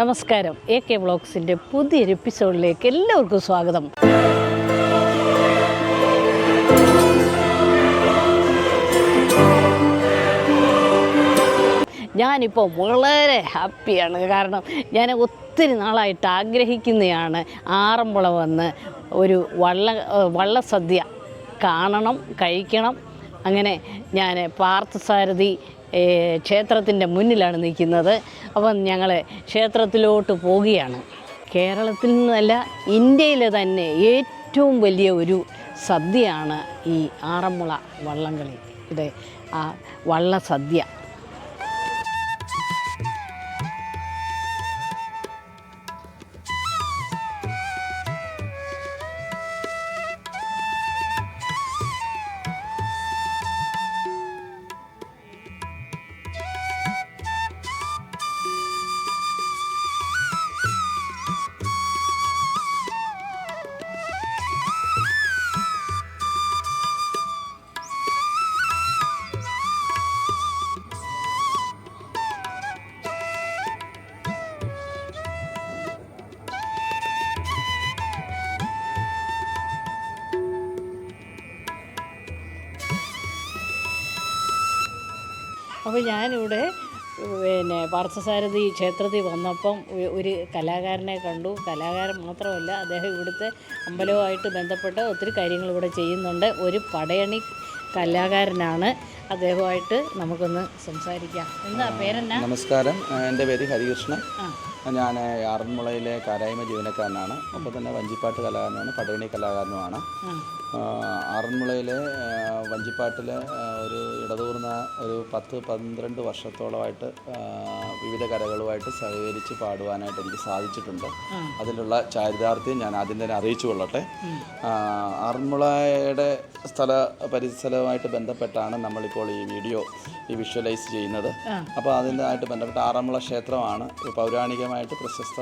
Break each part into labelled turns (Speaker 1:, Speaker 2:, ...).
Speaker 1: നമസ്കാരം. A K വ്ളോഗ്സിന്റെ പുതിയൊരു എപ്പിസോഡിലേക്ക് എല്ലാവർക്കും സ്വാഗതം. ഞാനിപ്പോൾ വളരെ ഹാപ്പിയാണ്. കാരണം ഞാൻ ഒത്തിരി നാളായിട്ട് ആഗ്രഹിക്കുന്നതാണ് ആറന്മുള വന്ന് ഒരു വള്ള വള്ളസദ്യ കാണണം കഴിക്കണം. അങ്ങനെ ഞാൻ പാർത്ഥസാരഥി ക്ഷേത്രത്തിന്റെ മുന്നിലാണ് നിൽക്കുന്നത്. അപ്പം ഞങ്ങൾ ക്ഷേത്രത്തിലോട്ട് പോവുകയാണ്. കേരളത്തിൽ നിന്നല്ല ഇന്ത്യയിലെ തന്നെ ഏറ്റവും വലിയ ഒരു സദ്യയാണ് ഈ ആറന്മുള വള്ളംകളി. ഇത് ആ വള്ളസദ്യ. അപ്പോൾ ഞാനിവിടെ പിന്നെ പാർത്ഥസാരഥി ക്ഷേത്രത്തിൽ വന്നപ്പം ഒരു കലാകാരനെ കണ്ടു. കലാകാരൻ മാത്രമല്ല അദ്ദേഹം ഇവിടുത്തെ അമ്പലവുമായിട്ട് ബന്ധപ്പെട്ട് ഒത്തിരി കാര്യങ്ങൾ ഇവിടെ ചെയ്യുന്നുണ്ട്. ഒരു പടയണി കലാകാരനാണ്. അദ്ദേഹമായിട്ട് നമുക്കൊന്ന് സംസാരിക്കാം. എന്താ പേരെന്നാ?
Speaker 2: നമസ്കാരം. എന്റെ പേര് ഹരികൃഷ്ണൻ.
Speaker 1: ആ.
Speaker 2: ഞാൻ ആറന്മുളയിലെ കാരായ്മ ജീവനക്കാരനാണ്. അപ്പോൾ തന്നെ വഞ്ചിപ്പാട്ട് കലാകാരനാണ് പടയണി കലാകാരനുമാണ്. ആറന്മുളയിലെ വഞ്ചിപ്പാട്ടിൽ വഞ്ചിപ്പാട്ടിലെ ഒരു ഇടതൂർന്ന ഒരു പത്ത് പന്ത്രണ്ട് വർഷത്തോളമായിട്ട് വിവിധ കലകളുമായിട്ട് സഹകരിച്ച് പാടുവാനായിട്ട് എനിക്ക് സാധിച്ചിട്ടുണ്ട്. അതിലുള്ള ചാരിതാർത്ഥ്യം ഞാൻ ആദ്യം തന്നെ അറിയിച്ചു കൊള്ളട്ടെ. ആറന്മുളയുടെ സ്ഥല പരിസരവുമായിട്ട് ബന്ധപ്പെട്ടാണ് നമ്മളിപ്പോൾ ഈ വീഡിയോ ഈ വിഷ്വലൈസ് ചെയ്യുന്നത്. അപ്പോൾ അതിന്റെതായിട്ട് ബന്ധപ്പെട്ട് ആറന്മുള ക്ഷേത്രമാണ് ഒരു പൗരാണികമായിട്ട് പ്രശസ്ത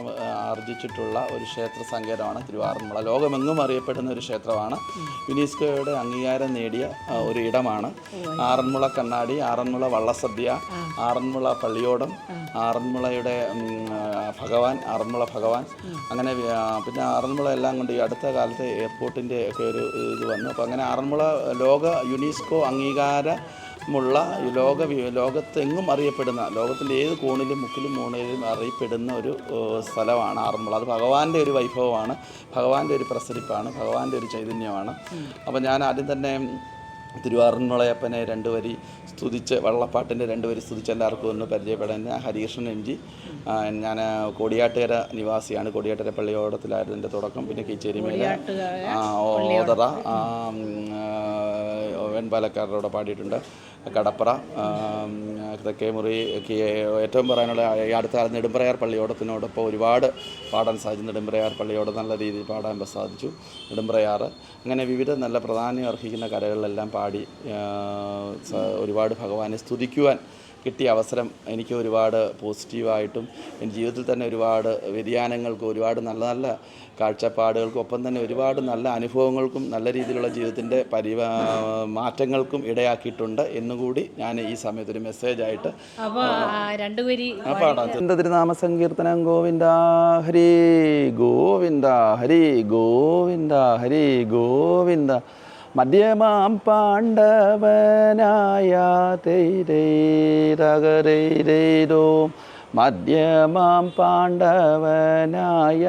Speaker 2: ആർജിച്ചിട്ടുള്ള ഒരു ക്ഷേത്ര സങ്കേതമാണ് തിരുവാറന്മുള. ലോകമെങ്ങും അറിയപ്പെടുന്ന ഒരു ക്ഷേത്രമാണ്. യുനെസ്കോയുടെ അംഗീകാരം നേടിയ ഒരു ഇടമാണ്. ആറന്മുള കണ്ണാടി ആറന്മുള വള്ളസദ്യ ആറന്മുള പള്ളിയോടം ആറന്മുളയുടെ ഭഗവാൻ ആറന്മുള ഭഗവാൻ. അങ്ങനെ പിന്നെ ആറന്മുള എല്ലാം കൊണ്ട് ഈ അടുത്ത കാലത്ത് എയർപോർട്ടിന്റെ ഒക്കെ ഒരു ഇത് വന്നു. അപ്പോൾ അങ്ങനെ ആറന്മുള ലോക യുനെസ്കോ അംഗീകാര മുള്ള ഈ ലോക ലോകത്തെങ്ങും അറിയപ്പെടുന്ന ലോകത്തിന്റെ ഏത് കോണിലും മുക്കിലും മൂണയിലും അറിയപ്പെടുന്ന ഒരു സ്ഥലമാണ് ആറന്മുള. അത് ഭഗവാന്റെ ഒരു വൈഭവമാണ് ഭഗവാന്റെ ഒരു പ്രസരിപ്പാണ് ഭഗവാന്റെ ഒരു ചൈതന്യമാണ്. അപ്പോൾ ഞാൻ ആദ്യം തന്നെ തിരുവാറന്മുളയപ്പനെ രണ്ടു വരി സ്തുതിച്ച് വള്ളപ്പാട്ടിന്റെ രണ്ടു വരി സ്തുതിച്ച് എല്ലാവർക്കും ഒന്ന് പരിചയപ്പെടാൻ. ഞാൻ ഹരികൃഷ്ണൻ എം ജി. ഞാൻ കോടിയാട്ടുകര നിവാസിയാണ്. കോടിയാട്ടുകര പള്ളിയോടത്തിലായിരുന്നു എന്റെ തുടക്കം. പിന്നെ കീച്ചേരിമേല ഓതറ ആ, ഉം, ആ, ഓവൻ പാലക്കാരുടെ പാടിയിട്ടുണ്ട്. കടപ്പറ തെക്കേ മുറി ഏറ്റവും പറയാനുള്ള ഈ അടുത്ത കാലത്ത് നെടുമ്പ്രയാർ പള്ളിയോടത്തിനോടൊപ്പം ഒരുപാട് പാടാൻ സാധിച്ചു. നെടുമ്പ്രയാർ പള്ളിയോട് നല്ല രീതിയിൽ പാടാൻ സാധിച്ചു. നെടുമ്പ്രയാർ. അങ്ങനെ വിവിധ നല്ല പ്രാധാന്യം അർഹിക്കുന്ന കലകളിലെല്ലാം പാടി ഒരുപാട് ഭഗവാനെ സ്തുതിക്കുവാൻ കിട്ടിയ അവസരം എനിക്ക് ഒരുപാട് പോസിറ്റീവായിട്ടും എന്റെ ജീവിതത്തിൽ തന്നെ ഒരുപാട് വ്യതിയാനങ്ങൾക്കും ഒരുപാട് നല്ല നല്ല കാഴ്ചപ്പാടുകൾക്കും ഒപ്പം തന്നെ ഒരുപാട് നല്ല അനുഭവങ്ങൾക്കും നല്ല രീതിയിലുള്ള ജീവിതത്തിന്റെ പരിവാ മാറ്റങ്ങൾക്കും ഇടയാക്കിയിട്ടുണ്ട് എന്നുകൂടി ഞാൻ ഈ സമയത്തൊരു മെസ്സേജായിട്ട്
Speaker 1: അപ്പോൾ രണ്ടുപേരി
Speaker 2: ആ പാടാം. എന്റെ തിരുനാമ സങ്കീർത്തനം ഗോവിന്ദ ഹരി ഗോവിന്ദ ഹരി ഗോവിന്ദ ഹരി ഗോവിന്ദ മധ്യമാം പാണ്ഡവനായ തൈരോ മധ്യമാം പാണ്ഡവനായ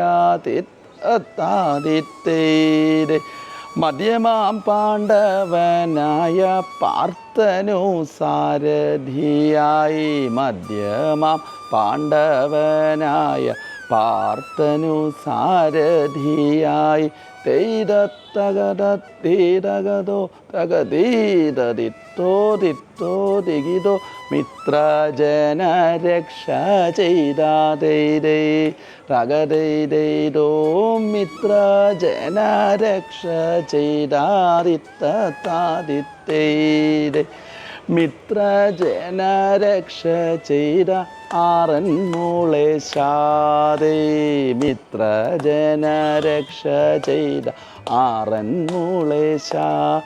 Speaker 2: തിത്താദിത്തൈരേ മധ്യമാം പാണ്ഡവനായ പാർത്ഥനു സാരഥിയായി. മധ്യമാം പാണ്ഡവനായ പാർത്ഥനു സാരഥിയായി തെയ്തത്തകതീതകതോ തകതീതതിത്തോ തിത്തോ തികിതോ മിത്രജന രക്ഷ ചെയ്താതൈരേ രഗതൈതൈരോ മിത്രജന രക്ഷ ചെയ്താതിത്തതാദിത്തൈരേ മിത്രജന രക്ഷ ചെയ്ത ആറൻ മൂളേശാദേ മിത്രജന രക്ഷ ചെയ്ത ആറൻ ശാ.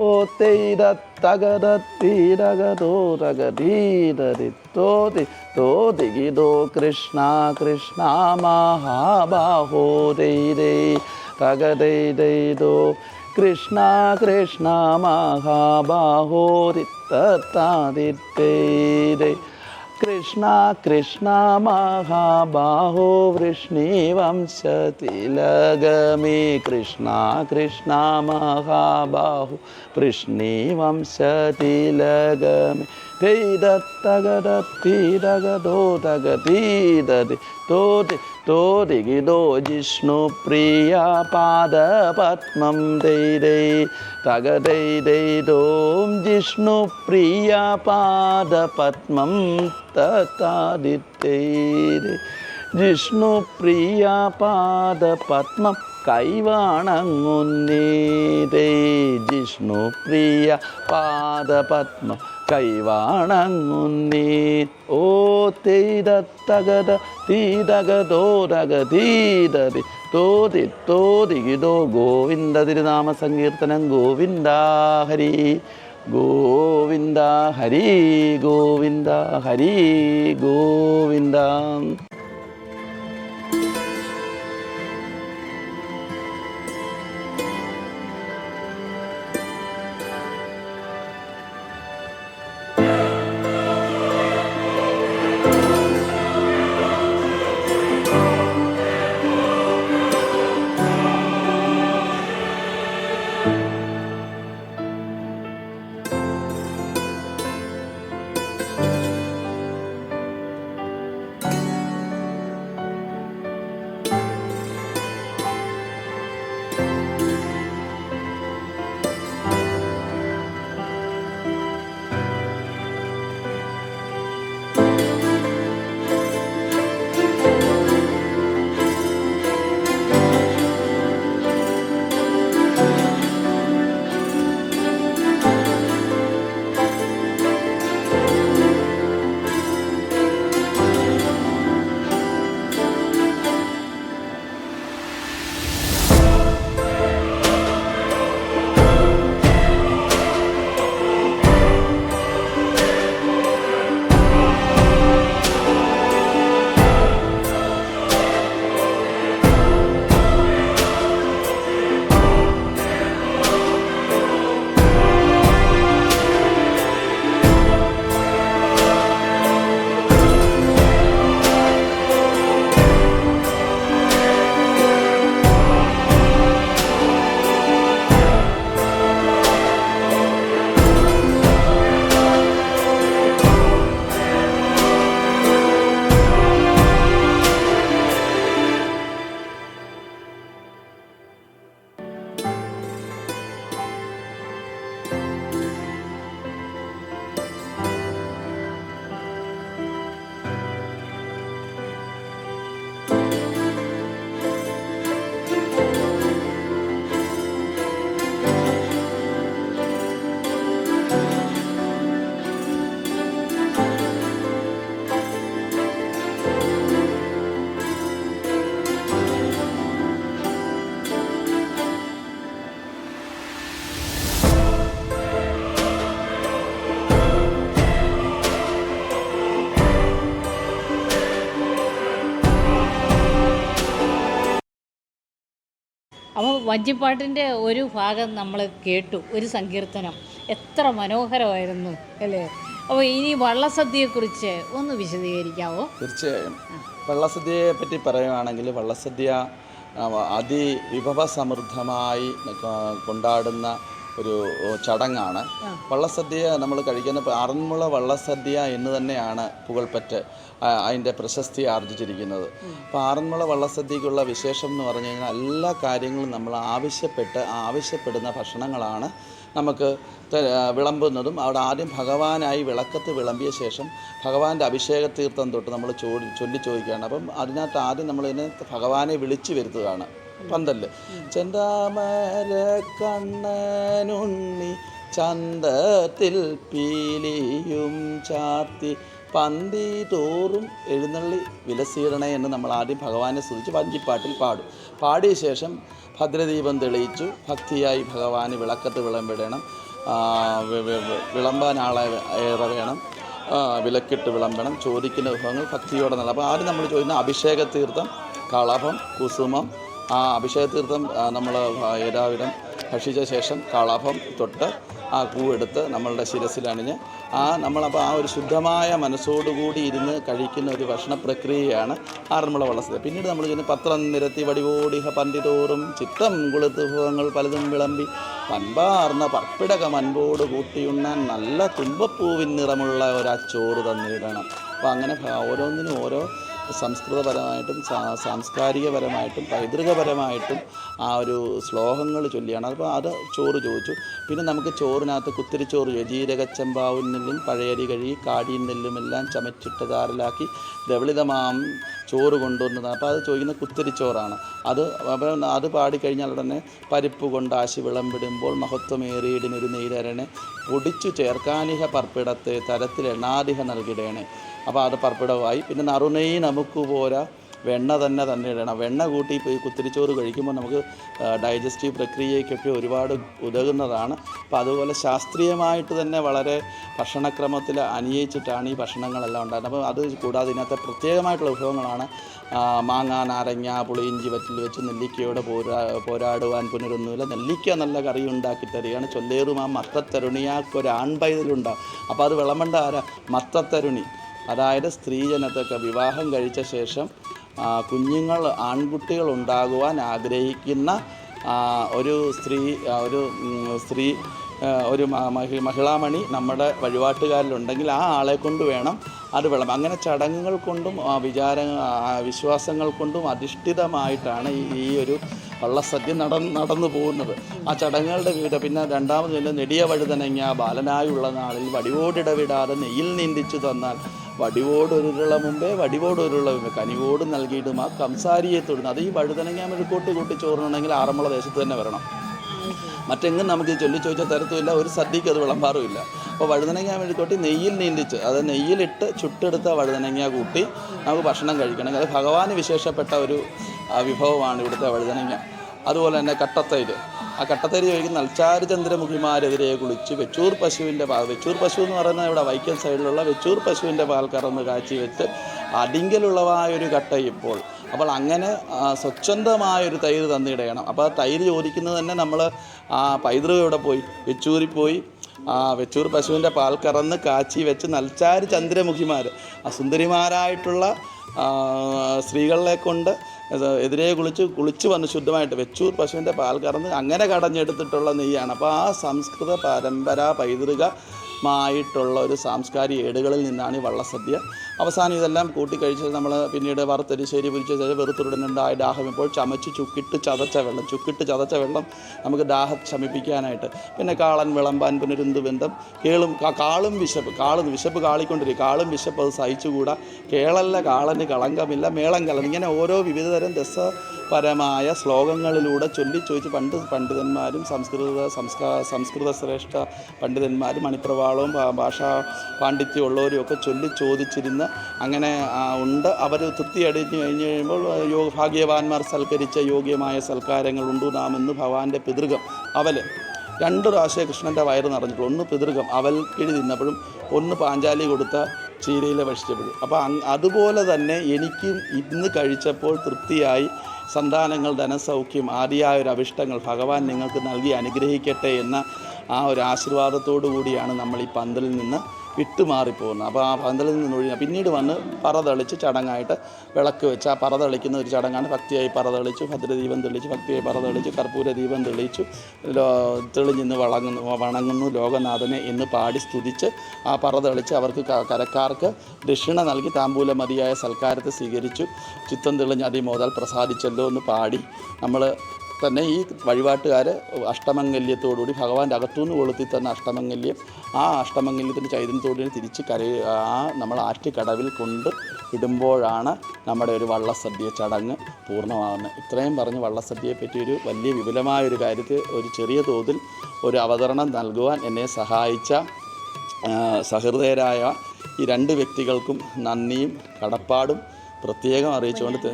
Speaker 2: ഓ തെയ്ത തകത തീരകതോ തകതീതരി തോതി തോതികിതോ കൃഷ്ണ കൃഷ്ണ മഹാബാഹോ. ദൈരേ തകതൈതൈതോ കൃഷ്ണ കൃഷ്ണ മഹാബാഹോ തിത്തത്താതിത്തൈതൈ കൃഷ്ണ കൃഷ്ണ മഹാബാഹോ വൃഷ്ണിവംശതിലഗമേ കൃഷ്ണ കൃഷ്ണ മഹാബാഹു വൃഷ്ണിവംശതിലഗമേ തൈതത്തഗതീതഗതോ തഗതീതതി തോതി ജിഷ്ണു പ്രിയ പാദപത്മം ദൈതൈ തകതൈതൈതോം ജിഷ്ണുപ്രിയ പാദപത്മം തത്താദിത്തൈ ജിഷ്ണു പ്രിയ പാദപത്മം കൈവാണങ്ങുന്നീതേ ജിഷ്ണുപ്രിയ പാദപത്മം കൈവാണങ്ങുന്നീ. ഓ തെയ്തത്തകത തീതകതോ തകതീതതി തോതി തോതികിതോ ഗോവിന്ദ തിരുനാമ സങ്കീർത്തനം ഗോവിന്ദ ഹരി. ഗോവിന്ദ ഹരി ഗോവിന്ദ ഹരി ഗോവിന്ദ.
Speaker 1: വഞ്ചിപ്പാട്ടിന്റെ ഒരു ഭാഗം നമ്മൾ കേട്ടു ഒരു സങ്കീർത്തനം. എത്ര മനോഹരമായിരുന്നു അല്ലേ? അപ്പോൾ ഇനി വള്ളസദ്യയെക്കുറിച്ച് ഒന്ന് വിശദീകരിക്കാവോ?
Speaker 2: തീർച്ചയായും. വള്ളസദ്യയെ പറ്റി പറയുകയാണെങ്കിൽ വള്ളസദ്യ അതിവിഭവ അതിവിഭവസമൃദ്ധമായി കൊണ്ടാടുന്ന ഒരു ചടങ്ങാണ്. വള്ളസദ്യ നമ്മൾ കഴിക്കുന്ന ആറന്മുള വള്ളസദ്യ എന്ന് തന്നെയാണ് പുകൾപ്പറ്റ് അതിന്റെ പ്രശസ്തി ആർജിച്ചിരിക്കുന്നത്. അപ്പോൾ ആറന്മുള വള്ളസദ്യക്കുള്ള വിശേഷം എന്ന് പറഞ്ഞു കഴിഞ്ഞാൽ എല്ലാ കാര്യങ്ങളും നമ്മൾ ആവശ്യപ്പെട്ട് ആവശ്യപ്പെടുന്ന ഭക്ഷണങ്ങളാണ് നമുക്ക് വിളമ്പുന്നതും. അവിടെ ആദ്യം ഭഗവാനായി വിളക്കത്ത് വിളമ്പിയ ശേഷം ഭഗവാന്റെ അഭിഷേക തീർത്ഥം തൊട്ട് നമ്മൾ ചോദി ചൊല്ലി ചോദിക്കുകയാണ്. അപ്പം അതിനകത്ത് ആദ്യം നമ്മൾ ഇതിനെ ഭഗവാനെ വിളിച്ചു വരുത്തുകയാണ്. പന്തൽ ചെന്താമര കണ്ണനുണ്ണി ചന്തത്തിൽ പീലിയും ചാത്തി പന്തി തോറും എഴുന്നള്ളി വിലസീടണേ എന്ന് നമ്മൾ ആദ്യം ഭഗവാനെ സ്തുതിച്ച് വഞ്ചിപ്പാട്ടിൽ പാടും. പാടിയ ശേഷം ഭദ്രദീപം തെളിയിച്ചു. ഭക്തിയായി ഭഗവാന് വിളക്കത്ത് വിളമ്പിടണം. വിളമ്പാൻ ആളെ ഏറെ വേണം. വിലക്കിട്ട് വിളമ്പണം. ചോദിക്കുന്ന വിഭവങ്ങൾ ഭക്തിയോടെ നല്ല അപ്പോൾ ആദ്യം നമ്മൾ ചോദിക്കുന്ന അഭിഷേക തീർത്ഥം കളഭം കുസുമം ആ അഭിഷേക തീർത്ഥം നമ്മൾ ഏതാവിധം ഭക്ഷിച്ച ശേഷം കളഭം തൊട്ട് ആ പൂവെടുത്ത് നമ്മളുടെ ശിരസിലണിഞ്ഞ് ആ നമ്മളപ്പോൾ ആ ഒരു ശുദ്ധമായ മനസ്സോടുകൂടി ഇരുന്ന് കഴിക്കുന്ന ഒരു ഭക്ഷണ പ്രക്രിയയാണ് ആറന്മുള വള്ളസദ്യ. പിന്നീട് നമ്മൾ ചെയ്യുന്ന പത്രം നിരത്തി വടിവോടിഹ പന്തിതോറും ചിത്തം കുളുത്തുഭവങ്ങൾ പലതും വിളമ്പി പൻപാർന്ന പർപ്പിടക മൻപോട് കൂട്ടിയുണ്ണാൻ നല്ല തുമ്പപ്പൂവിൻ നിറമുള്ള ഒരച്ചോറ് തന്നിടണം. അപ്പോൾ അങ്ങനെ ഓരോന്നിനും ഓരോ സംസ്കൃതപരമായിട്ടും സാംസ്കാരികപരമായിട്ടും പൈതൃകപരമായിട്ടും ആ ഒരു ശ്ലോകങ്ങൾ ചൊല്ലിയാണ്. അപ്പോൾ അത് ചോറ് ചോദിച്ചു. പിന്നെ നമുക്ക് ചോറിനകത്ത് കുത്തിരിച്ചോറ് ചോദിച്ചു. ജീരകച്ചമ്പാവിൻ നെല്ലും പഴയരി കഴുകി കാടിയും നെല്ലും എല്ലാം ചമച്ചിട്ട് താറിലാക്കി ദ്രവളിതമാം ചോറ് കൊണ്ടുവന്നത് അപ്പോൾ അത് ചോദിക്കുന്ന കുത്തിരിച്ചോറാണ് അത് അത് പാടിക്കഴിഞ്ഞാൽ ഉടനെ പരിപ്പ് കൊണ്ട് ആശി വിളമ്പിടുമ്പോൾ മഹത്വമേറിയിടിനൊരു നെയ്തരണെ പൊടിച്ചു ചേർക്കാനിഹ പർപ്പിടത്തെ തരത്തിൽ എണ്ണാതിഹ നൽകിടേണേ. അപ്പോൾ അത് പർപ്പിടമായി പിന്നെ നറുനെയ് നമുക്ക് പോരാ വെണ്ണ തന്നെ തന്നെ ഇടണം. വെണ്ണ കൂട്ടി ഈ കുത്തിരിച്ചോറ് കഴിക്കുമ്പോൾ നമുക്ക് ഡൈജസ്റ്റീവ് പ്രക്രിയയ്ക്കൊക്കെ ഒരുപാട് ഉതകുന്നതാണ്. അപ്പോൾ അതുപോലെ ശാസ്ത്രീയമായിട്ട് തന്നെ വളരെ ഭക്ഷണക്രമത്തിൽ അനുയയിച്ചിട്ടാണ് ഈ ഭക്ഷണങ്ങളെല്ലാം ഉണ്ടാകുന്നത് അപ്പോൾ അത് കൂടാതെ ഇതിനകത്തെ പ്രത്യേകമായിട്ടുള്ള വിഭവങ്ങളാണ് മാങ്ങ നാരങ്ങ പുളിയിഞ്ചി വറ്റിൽ വെച്ച് നെല്ലിക്കയോടെ പോരാ പോരാടുവാൻ പുനരൊന്നുമില്ല. നെല്ലിക്ക നല്ല കറി ഉണ്ടാക്കി തരികയാണ്. ചൊല്ലേറും ആ മത്തത്തരുണിയാക്കൊരു ആൺപൈതലുണ്ടാവും അപ്പോൾ അത് വിളമ്പണ്ട ആരാ? മത്തത്തരുണി. അതായത് സ്ത്രീജനത്തൊക്കെ വിവാഹം കഴിച്ച ശേഷം കുഞ്ഞുങ്ങൾ ആൺകുട്ടികൾ ഉണ്ടാകുവാൻ ആഗ്രഹിക്കുന്ന ഒരു സ്ത്രീ ഒരു സ്ത്രീ ഒരു മഹിളാമണി നമ്മുടെ വഴിപാട്ടുകാരിലുണ്ടെങ്കിൽ ആ ആളെ കൊണ്ട് വേണം അത് വിളം അങ്ങനെ ചടങ്ങുകൾ കൊണ്ടും വിചാര വിശ്വാസങ്ങൾ കൊണ്ടും അധിഷ്ഠിതമായിട്ടാണ് ഈ ഈ ഒരു വള്ളസദ്യ നട നടന്നു പോകുന്നത്. ആ ചടങ്ങുകളുടെ വിവിധ പിന്നെ രണ്ടാമത് പിന്നെ നെടിയ വഴുതനങ്ങ ബാലനായുള്ള നാളിൽ വടിവോടിടവിടാതെ നെയ്യിൽ നീന്തിച്ചു തന്നാൽ വടിവോടൊരുള്ള മുമ്പേ വടിവോടൊരുള്ള മുമ്പേ കനിവോട് നൽകിയിട്ടും ആ കംസാരിയെ തൊടുന്നു. അത് ഈ വഴുതനങ്ങ മെഴുക്കോട്ട് കൂട്ടി ചോറുണ്ടെങ്കിൽ ആറന്മുള ദേശത്ത് തന്നെ വരണം. മറ്റെങ്ങും നമുക്ക് ചൊല്ലി ചോദിച്ചാൽ തരത്തുമില്ല ഒരു സദ്യക്ക് അത് വിളമ്പാറുമില്ല. അപ്പോൾ വഴുതനങ്ങ മെഴുക്കോട്ടി നെയ്യിൽ നീന്തിച്ച് അത് നെയ്യിലിട്ട് ചുട്ടെടുത്ത വഴുതനങ്ങ കൂട്ടി നമുക്ക് ഭക്ഷണം കഴിക്കണമെങ്കിൽ അത് ഭഗവാന് വിശേഷപ്പെട്ട ഒരു വിഭവമാണ് ഇവിടുത്തെ വഴുതനങ്ങ. അതുപോലെ തന്നെ കട്ടത്തൈര്. ആ കട്ടത്തൈര് ചോദിക്കുന്ന അൽച്ചാരി ചന്ദ്രമുഖിമാരെതിരെ കുളിച്ച് വെച്ചൂർ പശുവിന്റെ പാൽ വെച്ചൂർ പശു എന്ന് പറയുന്നത് ഇവിടെ വൈക്കം സൈഡിലുള്ള വെച്ചൂർ പശുവിന്റെ പാൽ കറന്ന് കാച്ചി വെച്ച് അടിങ്കലുള്ളവായൊരു കട്ട ഇപ്പോൾ. അപ്പോൾ അങ്ങനെ സ്വച്ഛന്തമായൊരു തൈര് തന്നിടയണം അപ്പോൾ ആ തൈര് ചോദിക്കുന്നത് തന്നെ നമ്മൾ പൈതൃകം ഇവിടെ പോയി? വെച്ചൂരിൽ പോയി. വെച്ചൂർ പശുവിന്റെ പാൽ കറന്ന് കാച്ചി വെച്ച് നൽച്ചാരി ചന്ദ്രമുഖിമാർ ആ സുന്ദരിമാരായിട്ടുള്ള സ്ത്രീകളെ കൊണ്ട് എതിരെ കുളിച്ച് കുളിച്ച് വന്ന് ശുദ്ധമായിട്ട് വെച്ചൂർ പശുവിന്റെ പാൽ കറന്ന് അങ്ങനെ കടഞ്ഞെടുത്തിട്ടുള്ള നെയ്യാണ്. അപ്പോൾ ആ സംസ്കൃത പരമ്പര പൈതൃകമായിട്ടുള്ള ഒരു സാംസ്കാരിക ഏടുകളിൽ നിന്നാണ് ഈ വള്ളസദ്യ അവസാനം ഇതെല്ലാം കൂട്ടിക്കഴിച്ച് നമ്മൾ പിന്നീട് വറുത്തരി ശരി ശേഷം വെറുത്തുരുടനുണ്ടായ ദാഹം. ഇപ്പോൾ ചമച്ച് ചുക്കിട്ട് ചതച്ച വെള്ളം ചുക്കിട്ട് ചതച്ച വെള്ളം നമുക്ക് ദാഹം ശമിപ്പിക്കാനായിട്ട്. പിന്നെ കാളൻ വിളമ്പാൻ പുനരുന്ത് ബന്ധം കേളും കാളും വിശപ്പ് കാളും വിശപ്പ് കാളിക്കൊണ്ടിരിക്കും. കാളും വിശപ്പ് അത് സഹിച്ചുകൂടാ. കേളല്ല കാളന് കളങ്കമില്ല മേളം കലൻ ഇങ്ങനെ ഓരോ വിവിധതരം രസപരമായ ശ്ലോകങ്ങളിലൂടെ ചൊല്ലി ചോദിച്ച് പണ്ട് പണ്ഡിതന്മാരും സംസ്കൃത സംസ്കാ സംസ്കൃത ശ്രേഷ്ഠ പണ്ഡിതന്മാരും മണിപ്രവാളവും ഭാഷാ പാണ്ഡിത്യമുള്ളവരും ഒക്കെ ചൊല്ലി ചോദിച്ചിരുന്ന് അങ്ങനെ ഉണ്ട്. അവർ തൃപ്തി അടിഞ്ഞു കഴിഞ്ഞ് കഴിയുമ്പോൾ യോഗ ഭാഗ്യവാന്മാർ സൽക്കരിച്ച യോഗ്യമായ സൽക്കാരങ്ങൾ ഉണ്ടു നാം എന്ന് ഭഗവാന്റെ പിതൃകം. അവൽ രണ്ട് പ്രാവശ്യം കൃഷ്ണന്റെ വയറ് നിറഞ്ഞിട്ടുള്ളൂ ഒന്ന് പിതൃകം അവൽ കിഴി തിന്നപ്പോഴും ഒന്ന് പാഞ്ചാലി കൊടുത്ത ചീരയിലെ ഭക്ഷിച്ചപ്പോഴും അപ്പോൾ അതുപോലെ തന്നെ എനിക്കും ഇന്ന് കഴിച്ചപ്പോൾ തൃപ്തിയായി സന്താനങ്ങൾ ധനസൗഖ്യം ആദിയായ ഒരു അഭിഷ്ടങ്ങൾ ഭഗവാൻ നിങ്ങൾക്ക് നൽകി അനുഗ്രഹിക്കട്ടെ എന്ന ആ ഒരു ആശീർവാദത്തോടു കൂടിയാണ് നമ്മൾ ഈ പന്തലിൽ നിന്ന് വിട്ടുമാറിപ്പോകുന്നത് അപ്പോൾ ആ പന്തലിൽ നിന്ന് ഒഴിഞ്ഞ പിന്നീട് വന്ന് പറ തെളിച്ച് ചടങ്ങായിട്ട് വിളക്ക് വെച്ച് ആ പറ തെളിക്കുന്ന ഒരു ചടങ്ങാണ്. ഭക്തിയായി പറ തെളിച്ചു ഭദ്രദീപം തെളിച്ചു ഭക്തിയായി പറ തെളിച്ചു കർപ്പൂര ദീപം തെളിച്ചു തെളിഞ്ഞു തെളിഞ്ഞിന്ന് വളങ്ങുന്നു വണങ്ങുന്നു ലോകനാഥനെ എന്ന് പാടി സ്തുതിച്ച് ആ പറ തെളിച്ച് അവർക്ക് കരക്കാർക്ക് ദക്ഷിണ നൽകി താമ്പൂല മതിയായ സൽക്കാരത്തെ സ്വീകരിച്ചു. ചിത്തം തെളിഞ്ഞ് അതിമോതാൽ പ്രസാദിച്ചല്ലോ എന്ന് പാടി നമ്മൾ തന്നെ ഈ വഴിപാട്ടുകാർ അഷ്ടമംഗല്യത്തോടുകൂടി ഭഗവാന്റെ അകത്തുനിന്ന് കൊളുത്തി തന്ന അഷ്ടമംഗല്യം ആ അഷ്ടമംഗല്യത്തിന്റെ ചൈതന്യത്തോടുകൂടി തിരിച്ച് കര ആ നമ്മൾ ആറ്റുകടവിൽ കൊണ്ട് ഇടുമ്പോഴാണ് നമ്മുടെ ഒരു വള്ളസദ്യ ചടങ്ങ് പൂർണമാകുന്നത്. ഇത്രയും പറഞ്ഞ് വള്ളസദ്യയെ പറ്റി ഒരു വലിയ വിപുലമായ ഒരു കാര്യത്തിൽ ഒരു ചെറിയ തോതിൽ ഒരു അവതരണം നൽകുവാൻ എന്നെ സഹായിച്ച സഹൃദയരായ ഈ രണ്ട് വ്യക്തികൾക്കും നന്ദിയും കടപ്പാടും പ്രത്യേകം അറിയിച്ചുകൊണ്ട്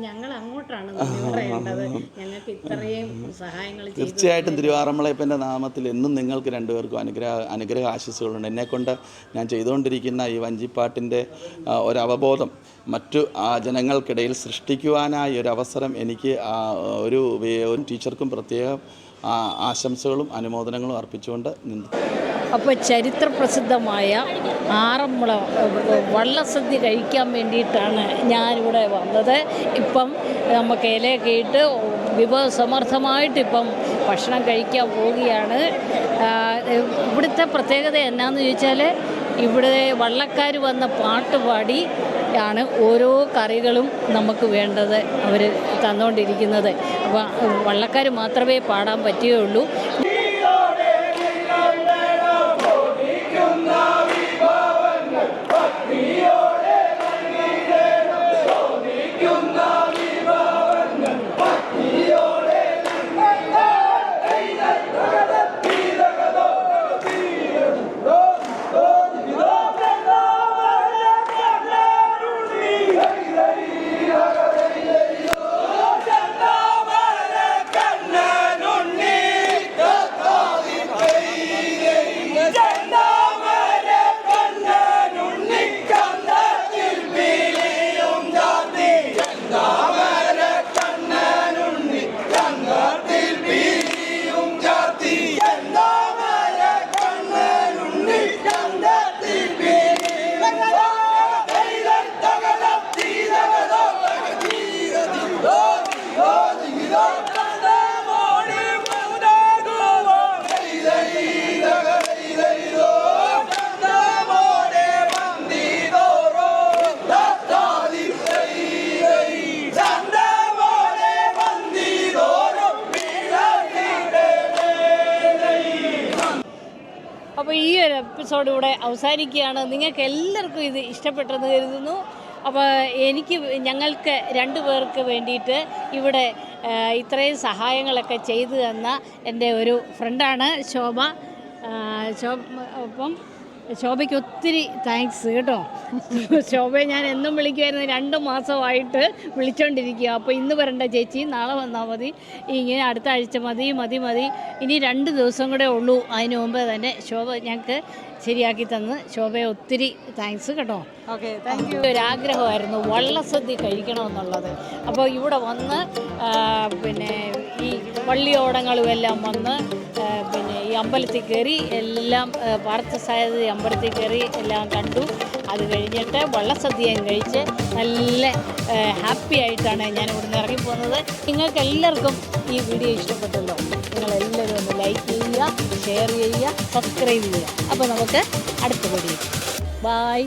Speaker 1: ഞങ്ങൾ അങ്ങോട്ടാണ് ഞങ്ങൾക്ക് ഇത്രയും സഹായങ്ങൾ
Speaker 2: തീർച്ചയായിട്ടും തിരുവാറമ്മളയപ്പന്റെ നാമത്തിൽ എന്നും നിങ്ങൾക്ക് രണ്ടുപേർക്കും അനുഗ്രഹ അനുഗ്രഹ ആശിസുകളുണ്ട് എന്നെക്കൊണ്ട് ഞാൻ ചെയ്തുകൊണ്ടിരിക്കുന്ന ഈ വഞ്ചിപ്പാട്ടിന്റെ ഒരവബോധം മറ്റു ആ, ജനങ്ങൾക്കിടയിൽ സൃഷ്ടിക്കുവാനായി ഒരു അവസരം എനിക്ക് ഒരു ഒരു ടീച്ചർക്കും പ്രത്യേകം ആശംസകളും അനുമോദനങ്ങളും അർപ്പിച്ചുകൊണ്ട് നിന്നു
Speaker 1: അപ്പോൾ ചരിത്രപ്രസിദ്ധമായ ആറന്മുള വള്ളസദ്യ കഴിക്കാൻ വേണ്ടിയിട്ടാണ് ഞാനിവിടെ വന്നത്. ഇപ്പം നമുക്ക് ഇലയൊക്കെ ഇട്ട് വിഭവസമർത്ഥമായിട്ട് ഇപ്പം ഭക്ഷണം കഴിക്കാൻ പോവുകയാണ്. ഇവിടുത്തെ പ്രത്യേകത എന്നാന്ന് ചോദിച്ചാൽ ഇവിടെ വള്ളക്കാർ വന്ന പാട്ട് പാടി ആണ് ഓരോ കറികളും നമുക്ക് വേണ്ടത് അവർ തന്നുകൊണ്ടിരിക്കുന്നത് അപ്പോൾ വള്ളക്കാർ മാത്രമേ പാടാൻ പറ്റുകയുള്ളൂ. അവസാനിക്കുകയാണ്. നിങ്ങൾക്ക് എല്ലാവർക്കും ഇത് ഇഷ്ടപ്പെട്ടെന്ന് കരുതുന്നു. അപ്പോൾ എനിക്ക് ഞങ്ങൾക്ക് രണ്ടു പേർക്ക് വേണ്ടിയിട്ട് ഇവിടെ ഇത്രയും സഹായങ്ങളൊക്കെ ചെയ്തു തന്ന എന്റെ ഒരു ഫ്രണ്ടാണ് ശോഭ. ശോഭ അപ്പം ശോഭയ്ക്ക് ഒത്തിരി താങ്ക്സ് കേട്ടോ. ശോഭയെ ഞാൻ എന്നും വിളിക്കുമായിരുന്നു രണ്ട് മാസമായിട്ട് വിളിച്ചോണ്ടിരിക്കുക. അപ്പോൾ ഇന്ന് വരണ്ട ചേച്ചി നാളെ വന്നാൽ മതി. ഇങ്ങനെ അടുത്ത ആഴ്ച മതി മതി മതി. ഇനി രണ്ട് ദിവസം കൂടെ ഉള്ളൂ. അതിന് മുമ്പ് തന്നെ ശോഭ ഞങ്ങൾക്ക് ശരിയാക്കി തന്ന്. ശോഭയെ ഒത്തിരി താങ്ക്സ് കേട്ടോ.
Speaker 3: ഓക്കെ താങ്ക് യു
Speaker 1: ഒരാഗ്രഹമായിരുന്നു വള്ളസദ്യ കഴിക്കണമെന്നുള്ളത്. അപ്പോൾ ഇവിടെ വന്ന് പിന്നെ ഈ വള്ളിയോടങ്ങളും എല്ലാം വന്ന് പിന്നെ ഈ അമ്പലത്തിൽ കയറി എല്ലാം ആ, പാർത്ഥസാരഥി അമ്പലത്തിൽ കയറി എല്ലാം കണ്ടു. അത് കഴിഞ്ഞിട്ട് വള്ളസദ്യയും കഴിച്ച് നല്ല ഹാപ്പി ആയിട്ടാണ് ഞാൻ ഇവിടുന്ന് ഇറങ്ങിപ്പോകുന്നത്. നിങ്ങൾക്ക് എല്ലാവർക്കും ഈ വീഡിയോ ഇഷ്ടപ്പെട്ടല്ലോ നിങ്ങളെല്ലാവരും ഒന്ന് ലൈക്ക് ചെയ്യുക ഷെയർ ചെയ്യുക സബ്സ്ക്രൈബ് ചെയ്യുക. അപ്പോൾ നമുക്ക് അടുത്ത വീഡിയോ ബായ്